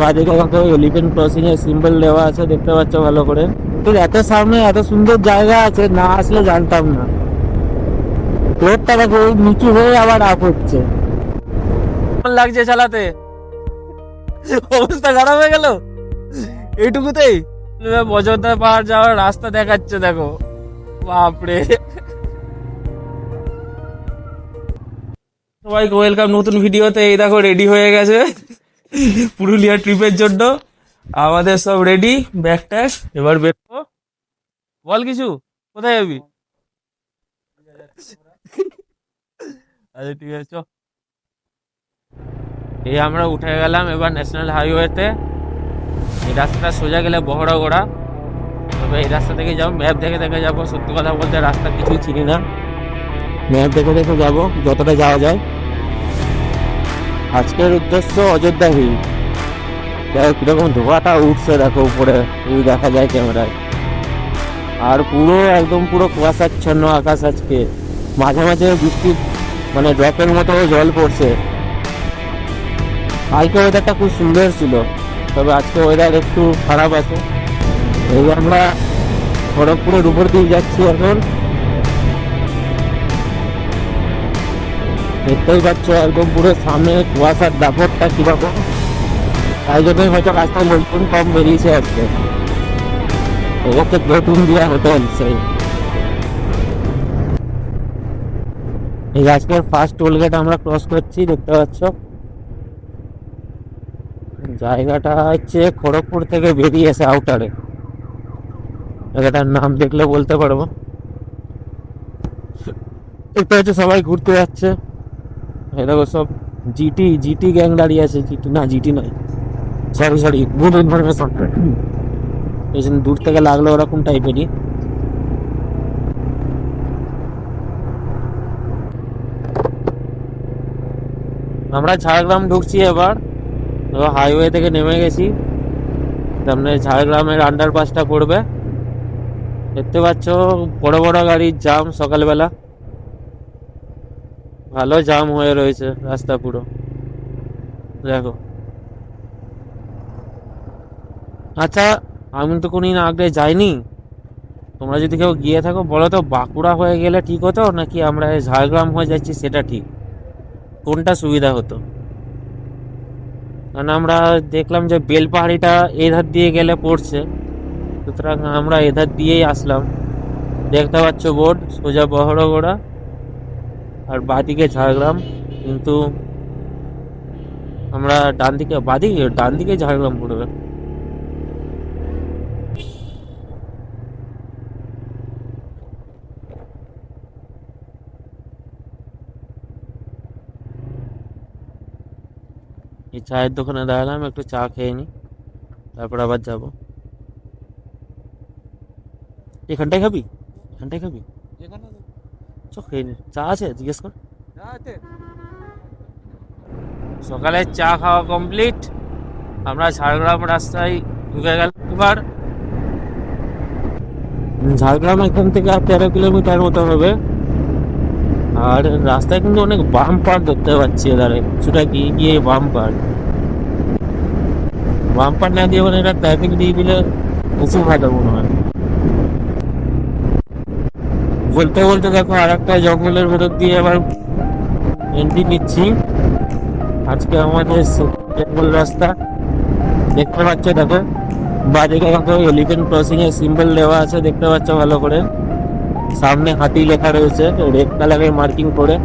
বাদিকে কত elephant crossing এর সিম্বল দেওয়া আছে, দেখতে পাচ্ছ ভালো করে। এত সামনে এত সুন্দর জায়গা আছে, না আসলে জানতাম না। রোডটা দেখো নিচু হয়ে আবার আপ হচ্ছে। লাগছে চালাতে? অবস্থা খারাপ হয়ে গেল? অযোধ্যা পাহাড় যাওয়ার রাস্তা দেখাচ্ছে, দেখো। বাপরে। সবাইকে ওয়েলকাম নতুন ভিডিওতে এই দেখো রেডি হয়ে গেছে। পুরুলিয়া ট্রিপের জন্য। আমাদের সব রেডি ব্যাগ ট্যাগ এবার বেরবো বল কিছু, কোথায় যাবি? আচ্ছা ঠিক আছে এই আমরা উঠে গেলাম এবার ন্যাশনাল হাইওয়েতে এই রাস্তাটা সোজা গেলে বহড়াগোড়া তবে এই রাস্তা থেকে যাব ম্যাপ দেখে দেখে যাব। সত্যি কথা বলতে রাস্তা কিছুই চিনি না। ম্যাপ দেখে দেখে যাব, যতটা যাওয়া যায়। আজকের উদ্দেশ্য অযোধ্যা হিল। দেখো, কীরকম ধোঁয়াটা উঠছে, দেখো উপরে। দেখা যায় ক্যামেরায়। আর পুরো, একদম পুরো কুয়াশাচ্ছন্ন আকাশ আজকে। মাঝে মাঝে বৃষ্টির মানে ড্রপের মতো জল পড়ছে। কালকে ওয়েদারটা খুব সুন্দর ছিল, তবে আজকে ওয়েদার একটু খারাপ আছে। এই আমরা খড়গপুরের উপর দিয়ে যাচ্ছি এখন। দেখতেই পাচ্ছ, একদম পুরো সামনে কুয়াশার দাপটটা কীরকম। তাই জন্যই হয়তো রাস্তায় লোকজন কম বেরিয়েছে আজকে। ওকে নতুন দিয়া হোটেল সেই এই আজকের ফার্স্ট টোল গেট আমরা ক্রস করছি, দেখতে পাচ্ছ? জায়গাটা হচ্ছে খড়গপুর থেকে বেরিয়েছে আউটারে জায়গাটার নাম দেখলে বলতে পারব। দেখতে হচ্ছে সবাই ঘুরতে যাচ্ছে। দেখো সব জিটি জিটি গ্যাং দাঁড়িয়ে আছে। জিটি না জিটি নয়। সরি সরি গুড ইনফরমেশন এই জন্য দূর থেকে লাগল ওরকম টাইপেরই আমরা ঝাড়গ্রাম ঢুকছি এবার। এবার হাইওয়ে থেকে নেমে গেছি। সামনে ঝাড়গ্রামের আন্ডারপাসটা পড়বে। দেখতে পাচ্ছ, বড় বড় গাড়ির জাম সকালবেলা। ভালো জাম হয়ে রয়েছে, রাস্তা পুরো। দেখো। আচ্ছা আমি তো কোনদিন আগে যাইনি। তোমরা যদি কেউ গিয়ে থাকো, বলো তো বাঁকুড়া হয়ে গেলে ঠিক হতো, নাকি আমরা ঝাড়গ্রাম হয়ে যাচ্ছি সেটা ঠিক? কোনটা সুবিধা হতো? কারণ আমরা দেখলাম যে বেলপাহাড়িটা এধার দিয়ে গেলে পড়ছে। সুতরাং আমরা এধার দিয়েই আসলাম। দেখতে পাচ্ছ বোর্ড, সোজা বহরগোড়া। আর বাদিকে ঝাড়গ্রাম কিন্তু আমরা ডান দিকে বাদিকে ডান দিকে ঝাড়গ্রাম পড়বে এই চায়ের দোকানে দাঁড়ালাম একটু চা খেয়ে নি তারপর আবার যাব এখানটায় খাবি এখানটায় খাবি চ খেয়ে নি চা আছে? জিজ্ঞেস কর। সকালে চা খাওয়া কমপ্লিট আমরা ঝাড়গ্রাম রাস্তায় ঢুকে গেল এবার। ঝাড়গ্রাম এখান থেকে আর তেরো কিলোমিটার মতো হবে। আর রাস্তায় কিন্তু অনেক বাম্পার দেখতে পাচ্ছি এধারে কিছুটা গিয়ে গিয়ে বাম্পার বাম্পার না দিয়ে মানে এটা ট্রাফিক দিয়ে দিলে বেশি ভালো মনে হয়। বলতে বলতে দেখো আর একটা জঙ্গলের ভেতর দিয়ে আবার এন্ট্রি নিচ্ছি। আজকে আমাদের জঙ্গল রাস্তা। দেখতে পাচ্ছ দেখো, বাদিকে দেখো এলিফেন্ট ক্রসিং এর সিম্বল দেওয়া আছে, দেখতে পাচ্ছ ভালো করে। সামনে হাতি লেখা রয়েছে রেড কালারের মার্কিং করে।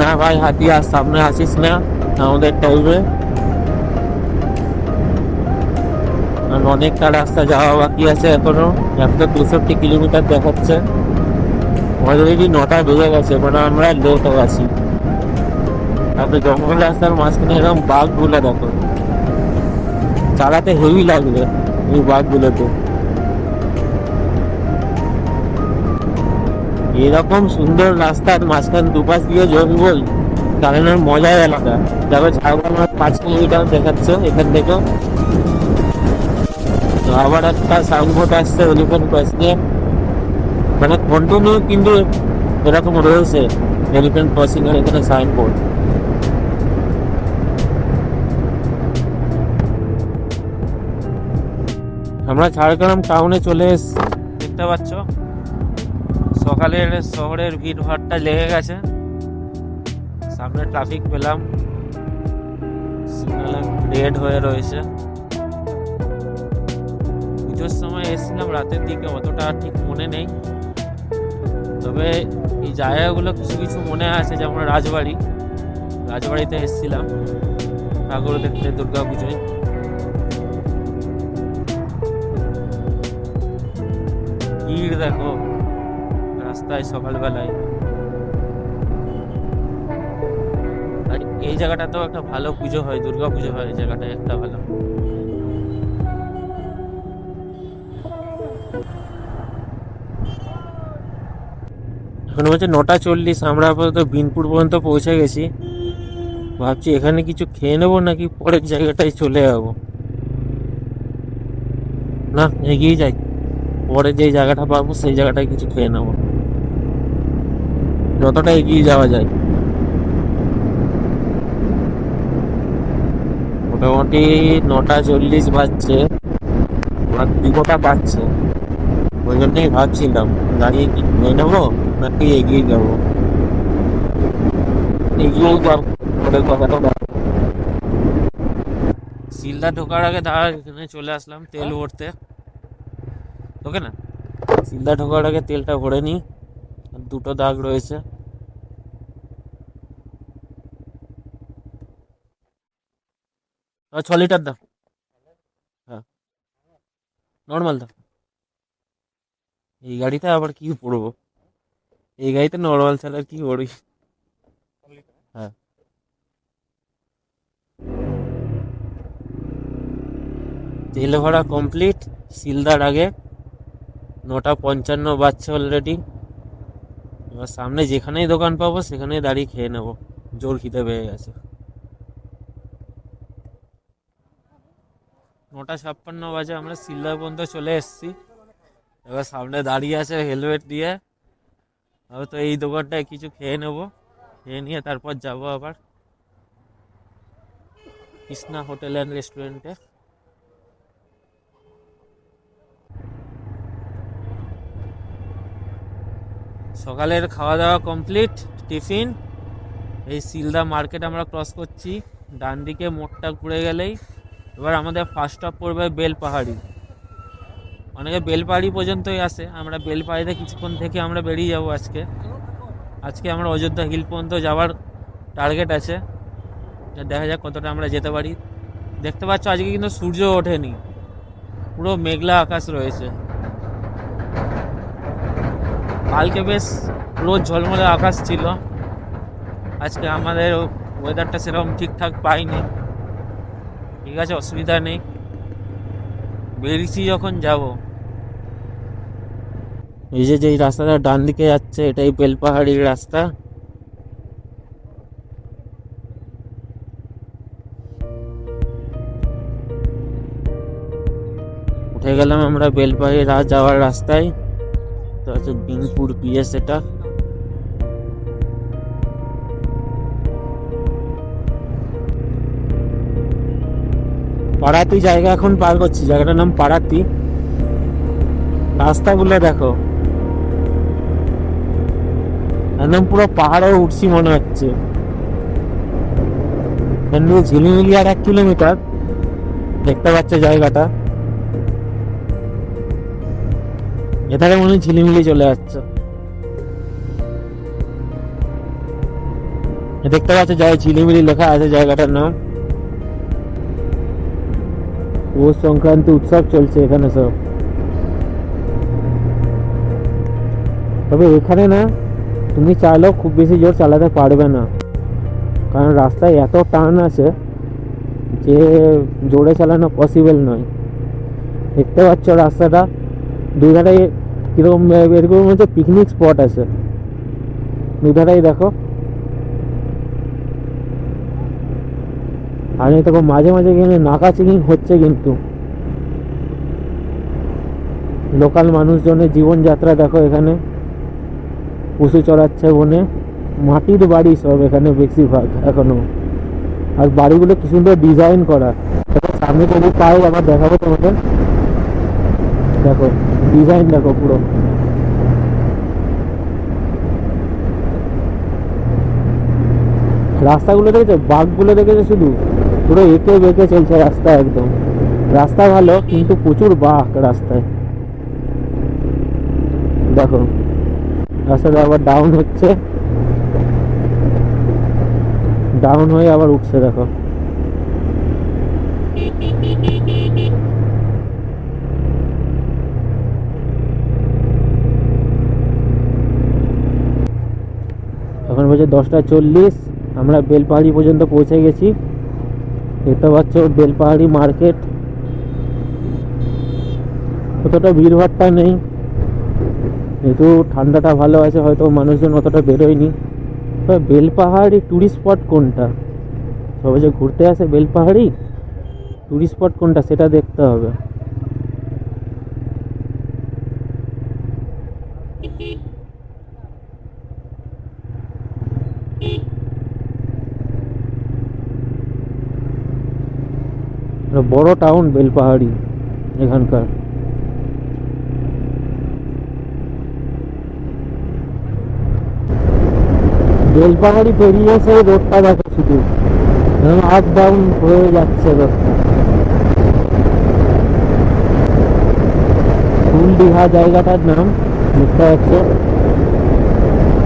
না ভাই, হাতি আর সামনে আসিস না, আমাদের টাইমে আর অনেকটা রাস্তা যাওয়া বাকি আছে এখনও। একশো চৌষট্টি কিলোমিটার দেখাচ্ছে। অলরেডি নটা বেজে গেছে মানে আমরা লেট আছি। আপনি জঙ্গল রাস্তার মাঝখানে এরকম বাঘগুলো দেখো, চালাতে হেভি লাগবে এই বাঘগুলোতে। এরকম সুন্দর রাস্তার মাঝখান দুপাশ দিয়ে জঙ্গল চালানোর মজাই আলাদা। দেখো ঝাড়গ্রাম পাঁচ কিলোমিটার দেখাচ্ছে এখান থেকে তো আবার একটা সাইনবোর্ড আসছে এলিফ্যান্ট পাস দিয়ে মানে কন্টিনিউ কিন্তু এরকম রয়েছে এলিফ্যান্ট ক্রসিং এর এখানে সাইনবোর্ড আমরা ঝাড়গ্রাম টাউনে চলে এস দেখতে পাচ্ছ, সকালের শহরের ভিড় ভাড়টা লেগে গেছে। সামনে ট্রাফিক পেলাম। সিগন্যাল রেড হয়ে রয়েছে। পুজোর সময় এসেছিলাম, রাতের দিকে অতটা ঠিক মনে নেই। তবে এই জায়গাগুলো কিছু কিছু মনে আছে, যেমন রাজবাড়ি। রাজবাড়িতে এসেছিলাম, ঠাকুর দেখতে, দুর্গা পুজোয়। ভিড় দেখো, রাস্তায় সকালবেলায়। আর এই জায়গাটাতেও একটা ভালো পুজো হয়, দুর্গা পুজো হয়, এই জায়গাটায় একটা ভালো। এখন হচ্ছে নটা চল্লিশ, আমরা আপাতত বিনপুর পর্যন্ত পৌঁছে গেছি। ভাবছি এখানে কিছু খেয়ে নেব নাকি পরের জায়গাটায় চলে যাব? না, এগিয়ে যাই। পরে যে জায়গাটা পাবো সেই জায়গাটায় কিছু খেয়ে নেব। যতটা এগিয়ে যাওয়া যায়। মোটামুটি নটা চল্লিশ বাজছে। আর দুটা বাজছে। ওই জন্যই ভাবছিলাম দাঁড়িয়ে কি খেয়ে নেব? নাকি এগিয়ে যাব। এগিয়েই যাব কথাটা। শিলদা ঢোকার আগে দাঁড়া এখানে চলে আসলাম তেল ভরতে। ওকে না? শিলদা ঢোকার আগে তেলটা ভরে নিই। দুটো দাগ রয়েছে। ছ লিটার দাও। হ্যাঁ। নর্মাল দাও। এই গাড়িতে আবার কি পড়ব এই গাড়িতে নর্মাল চালার কি পড়বি হ্যাঁ তেল ভরা কমপ্লিট শিলদার আগে নটা পঞ্চান্ন বাজছে অলরেডি এবার সামনে যেখানেই দোকান পাবো সেখানেই দাঁড়িয়ে খেয়ে নেব জোর খিদে পেয়ে গেছে নটা ছাপ্পান্ন বাজে আমরা শিলদার পর্যন্ত চলে এসেছি এবার সামনে দাঁড়িয়ে আছে হেলমেট দিয়ে তো এই দোকানটায় কিছু খেয়ে নেব। খেয়ে নিয়ে তারপর যাব আবার। কৃষ্ণা হোটেল অ্যান্ড রেস্টুরেন্টে। সকালের খাওয়া দাওয়া কমপ্লিট, টিফিন। এই সিলদা মার্কেট আমরা ক্রস করছি। ডান দিকে মোড়টা ঘুরে গেলেই। এবার আমাদের ফার্স্ট স্টপ পড়বে বেলপাহাড়ি। অনেকে বেলপাহাড়ি পর্যন্তই আসে। আমরা বেলপাহাড়িতে কিছুক্ষণ থেকে আমরা বেরিয়ে যাব আজকে। আজকে আমরা অযোধ্যা হিল পর্যন্ত যাওয়ার টার্গেট আছে। দেখা যাক কতটা আমরা যেতে পারি। দেখতে পাচ্ছ আজকে কিন্তু সূর্য ওঠেনি। পুরো মেঘলা আকাশ রয়েছে। কালকে বেশ রোদ ঝলমলে আকাশ ছিল। আজকে আমাদের ওয়েদারটা সেরকম ঠিকঠাক পাইনি। ঠিক আছে, অসুবিধা নেই। বেরিয়েছি যখন যাব। এই যে যেই রাস্তাটা ডান দিকে যাচ্ছে, এটাই বেলপাহাড়ির রাস্তা। উঠে গেলাম আমরা বেলপাহাড়ি যাওয়ার রাস্তায়। তো আছে বিনপুর পিএস এটা। পাড়াতি জায়গা এখন পার করছি, জায়গাটার নাম পাড়াতি। রাস্তা রাস্তাগুলো দেখো। একদম পুরো পাহাড়ে উঠছি মনে হচ্ছে। ঝিলিমিলি আর এক কিলোমিটার। দেখতে পাচ্ছে জায়গাটা। এধারে মনে ঝিলিমিলি চলে যাচ্ছে দেখতে পাচ্ছ জায়গায় ঝিলিমিলি লেখা আছে জায়গাটার নাম। পৌষ সংক্রান্তি উৎসব চলছে এখানে সব। তবে এখানে না তুমি চাইলেও খুব বেশি জোর চালাতে পারবে না। কারণ রাস্তায় এত টান আছে যে জোরে চালানো পসিবল নয়। দেখতে পাচ্ছ রাস্তাটা, দুধারে কীরকম, এরকম হচ্ছে পিকনিক স্পট আছে। দুধারেই দেখো। আর এই দেখো, মাঝে মাঝে এখানে নাকা চেকিং হচ্ছে কিন্তু। লোকাল মানুষজনের জীবনযাত্রা দেখো এখানে। পশু চড়াচ্ছে বনে। মাটির বাড়ি সব এখানে বেশিরভাগ এখনও। আর বাড়িগুলো কি সুন্দর ডিজাইন করা। সামনে তবু পাও আবার দেখাবো তোমাদের। দেখো ডিজাইন দেখো পুরো। রাস্তাগুলো দেখেছ? বাঘগুলো দেখেছ শুধু? পুরো এঁকে বেঁকে চলছে রাস্তা একদম। রাস্তা ভালো, কিন্তু প্রচুর বাঘ রাস্তায়। দেখো। রাস্তাটা আবার ডাউন হচ্ছে। ডাউন হয়ে আবার উঠছে, দেখো। এখন বলছে দশটা চল্লিশ, আমরা বেলপাহাড়ি পর্যন্ত পৌঁছে গেছি। দেখতে পাচ্ছ বেলপাহাড়ি মার্কেট। অতটা ভিড়ভাড়টা নেই। যেহেতু ঠান্ডাটা ভালো আছে, হয়তো মানুষজন অতটা বেরোয়নি। তবে বেলপাহাড়ি টুরিস্ট স্পট কোনটা? সবাই যে ঘুরতে আসে বেলপাহাড়ি? টুরিস্ট স্পট কোনটা? সেটা দেখতে হবে। বড় টাউন বেলপাহাড়ি, এখানকার। বেলপাহাড়ি পেরিয়ে সেই রোডটা দেখো শুধু। আপ ডাউন হয়ে যাচ্ছে রোডটা ফুলডিহা জায়গাটার নাম দেখতে পাচ্ছ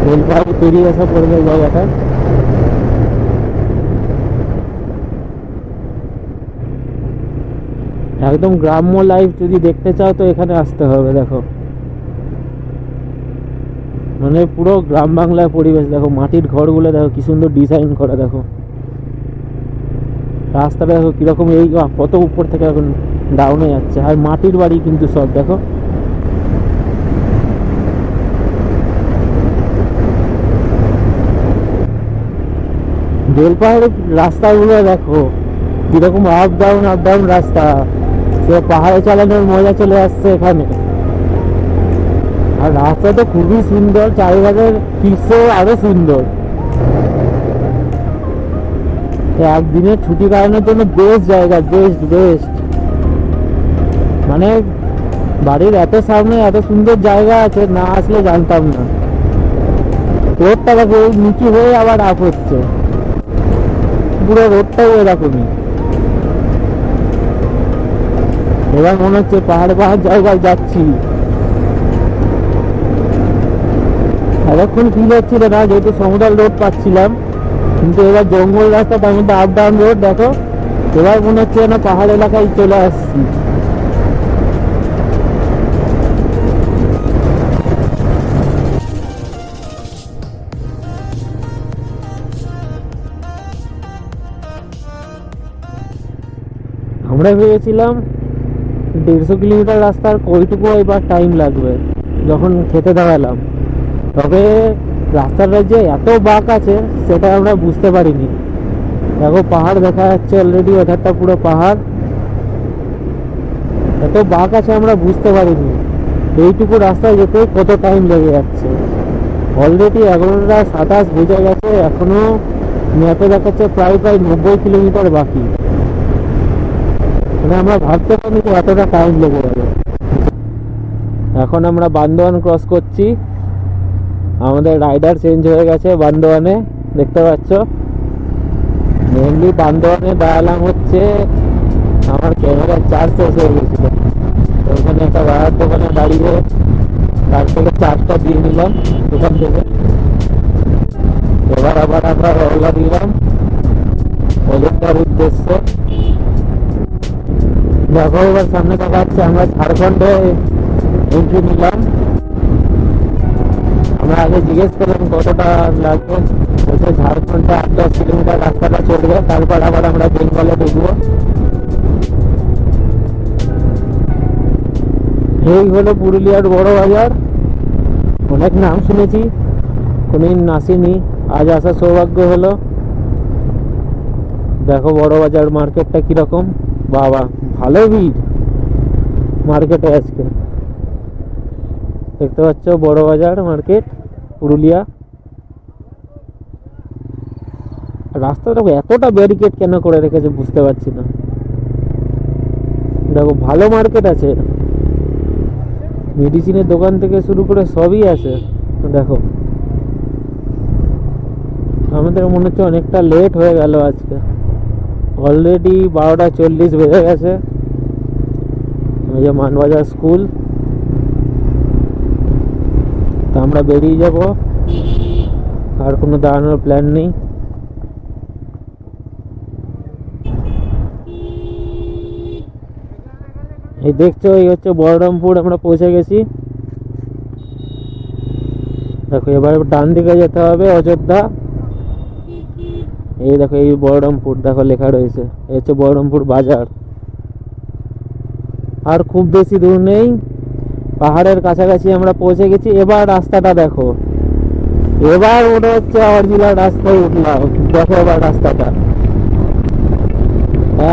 বেলপাহাড়ি পেরিয়ে আসা পড়বে জায়গাটা। একদম গ্রাম্য লাইফ যদি দেখতে চাও তো এখানে আসতে হবে, দেখো। মানে পুরো গ্রাম বাংলার পরিবেশ, দেখো মাটির ঘরগুলো, দেখো কি সুন্দর ডিজাইন করা, দেখো। রাস্তাটা দেখো কীরকম এই কত উপর থেকে এখন ডাউনে যাচ্ছে। আর মাটির বাড়ি কিন্তু সব, দেখো। বেলপাহাড়ের রাস্তাগুলো দেখো, কীরকম আপ ডাউন আপ ডাউন রাস্তা। সে পাহাড়ে চালানোর মজা চলে আসছে এখানে। আর রাস্তা তো খুবই সুন্দর চারিপাশের দৃশ্য আরও সুন্দর। একদিনের ছুটি কাটানোর জন্য বেস্ট জায়গা বেস্ট বেস্ট মানে বাড়ির এত সামনে এত সুন্দর জায়গা আছে, না আসলে জানতাম না। রোডটা দেখো নিচু হয়ে আবার আপ হচ্ছে। পুরো রোডটাও এরকমই এবার মনে হচ্ছে পাহাড় পাহাড় জায়গায় যাচ্ছি। এতক্ষণ ফিল হচ্ছিল না, যেহেতু সমুদ্র রোড পাচ্ছিলাম। কিন্তু এবার জঙ্গল রাস্তা, তার মধ্যে আপ ডাউন রোড দেখো। এবার মনে হচ্ছে যেন পাহাড় এলাকায় চলে আসছি। আমরা ভেবেছিলাম দেড়শো কিলোমিটার রাস্তার কইটুকু এবার টাইম লাগবে, যখন খেতে দাঁড়ালাম। তবে রাস্তাটা যে এত বাঁক আছে, সেটা আমরা বুঝতে পারিনি। দেখো, পাহাড় দেখা যাচ্ছে অলরেডি ওধারটা পুরো পাহাড়। এত বাঁক আছে আমরা বুঝতে পারিনি। এইটুকু রাস্তায় যেতে কত টাইম লেগে যাচ্ছে। অলরেডি এগারোটা সাতাশ বেজে গেছে, এখনও ম্যাপে দেখাচ্ছে প্রায় প্রায় নব্বই কিলোমিটার বাকি। মানে আমরা ভাবতে পারিনি এতটা টাইম লেগে যাবে। এখন আমরা বান্দোয়ান ক্রস করছি। আমাদের রাইডার চেঞ্জ হয়ে গেছে বান্দোয়ানে, দেখতে পাচ্ছ? মেনলি বান্দোয়ানে দাঁড়ালাম হচ্ছে আমার ক্যামেরার চার্জ শেষ হয়ে গেছিল। ওখানে একটা ভাড়ার দোকানে দাঁড়িয়ে তার থেকে চার্জটা দিয়ে নিলাম দোকান থেকে। এবার আবার আমরা রওনা দিলাম অযোধ্যার উদ্দেশ্যে। দেখো এবার সামনে দেখা যাচ্ছে আমরা ঝাড়খণ্ডে এন্ট্রি নিলাম। আমরা আগে জিজ্ঞেস করলাম কতটা লাগবে। বলছে ঝাড়খণ্ডে আট দশ কিলোমিটার রাস্তাটা চলবে, তারপর আবার আমরা বেঙ্গলে ঢুকবো এই হলো পুরুলিয়ার বড় বাজার। অনেক নাম শুনেছি, কোনদিন আসিনি, আজ আসার সৌভাগ্য হলো। দেখো বড় বাজার মার্কেটটা কীরকম। বাবা, ভালো ভিড়। মার্কেটে আজকে। দেখতে পাচ্ছ বড় বাজার মার্কেট, পুরুলিয়া। রাস্তাটা এতটা ব্যারিকেড কেন করে রেখেছে বুঝতে পারছি না। দেখো ভালো মার্কেট আছে। মেডিসিনের দোকান থেকে শুরু করে সবই আছে, দেখো। আমাদের মনে হচ্ছে অনেকটা লেট হয়ে গেল আজকে। অলরেডি বারোটা চল্লিশ বেজে গেছে। ওই যে মানবাজার স্কুল তো আমরা বেরিয়ে যাব। আর কোনো দাঁড়ানোর প্ল্যান নেই। এই দেখছ, এই হচ্ছে বহরমপুর, আমরা পৌঁছে গেছি। দেখো, এবার ডান দিকে যেতে হবে, অযোধ্যা। এই দেখো, এই বহরমপুর, দেখো, লেখা রয়েছে। এই হচ্ছে বহরমপুর বাজার। আর খুব বেশি দূর নেই। পাহাড়ের কাছাকাছি আমরা পৌঁছে গেছি। এবার রাস্তাটা দেখো। এবার ওটা হচ্ছে অরিজিনাল রাস্তায় উঠলাম। দেখো এবার রাস্তাটা।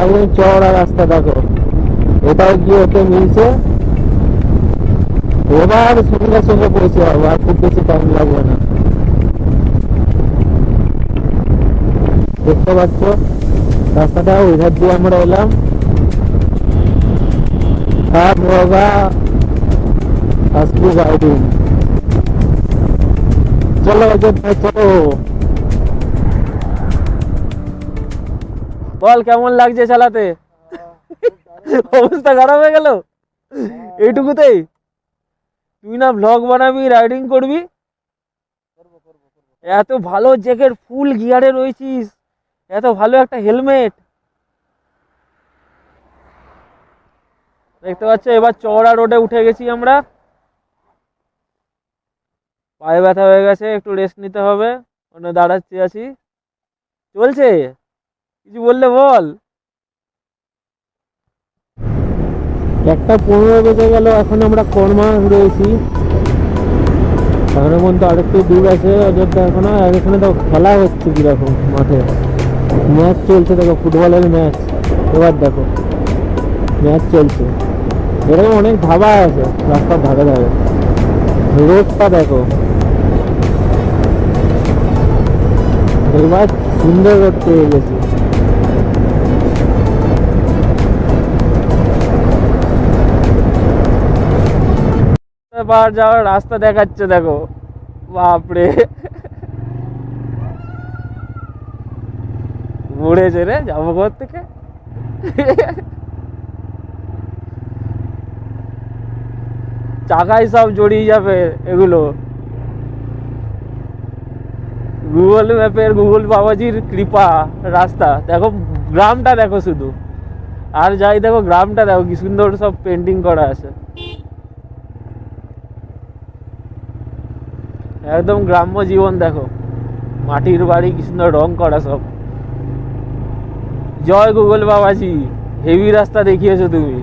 একদম চওড়া রাস্তা, দেখো। এটাও গিয়ে ওকে মিলছে। এবার সঙ্গে সঙ্গে পৌঁছে যাব, আর খুব বেশি টাইম লাগবে না। দেখতে পাচ্ছ? রাস্তাটা, ওইধার দিয়ে আমরা এলাম। अब আজকে চলো ভাই চলো। বল, কেমন লাগছে চালাতে? অবস্থা খারাপ হয়ে গেল? এইটুকুতেই? তুই না ব্লগ বানাবি রাইডিং করবি? এত ভালো জ্যাকেট ফুল গিয়ারে রয়েছিস। এত ভালো একটা হেলমেট দেখতে পাচ্ছ, এবার চওড়া রোডে উঠে গেছি আমরা। পায়ে ব্যথা হয়ে গেছে, একটু রেস্ট নিতে হবে। ওখানে দাঁড়াচ্ছি আছি। চলছে? কিছু বললে বল। একটা পনেরো বেজে গেল, এখন আমরা কর্মা রয়েছি তার মধ্যে আরেকটু দূর আছে, অযোধ্যা এখনও। আর এখানে তো খেলা হচ্ছে কীরকম মাঠে। ম্যাচ চলছে, দেখো ফুটবলের ম্যাচ। এবার দেখো, ম্যাচ চলছে। এরকম অনেক ধাবা আছে, রাস্তার ধারে ধারে। রোডটা দেখো। এবার সুন্দর পেয়ে গেছি এবার যাওয়ার রাস্তা দেখাচ্ছে, দেখো। বাপরে। ঘুরেছে রে, যাব ঘর থেকে। চাকায় সব জড়িয়ে যাবে এগুলো। গুগল ম্যাপের গুগল বাবাজির কৃপা, রাস্তা। দেখো, গ্রামটা দেখো শুধু। আর যাই দেখো, গ্রামটা দেখো, কি সুন্দর সব পেন্টিং করা আছে। একদম গ্রাম্য জীবন দেখো। মাটির বাড়ি, কি সুন্দর রং করা সব। জয় গুগল বাবাজি, হেভি রাস্তা দেখিয়েছো তুমি।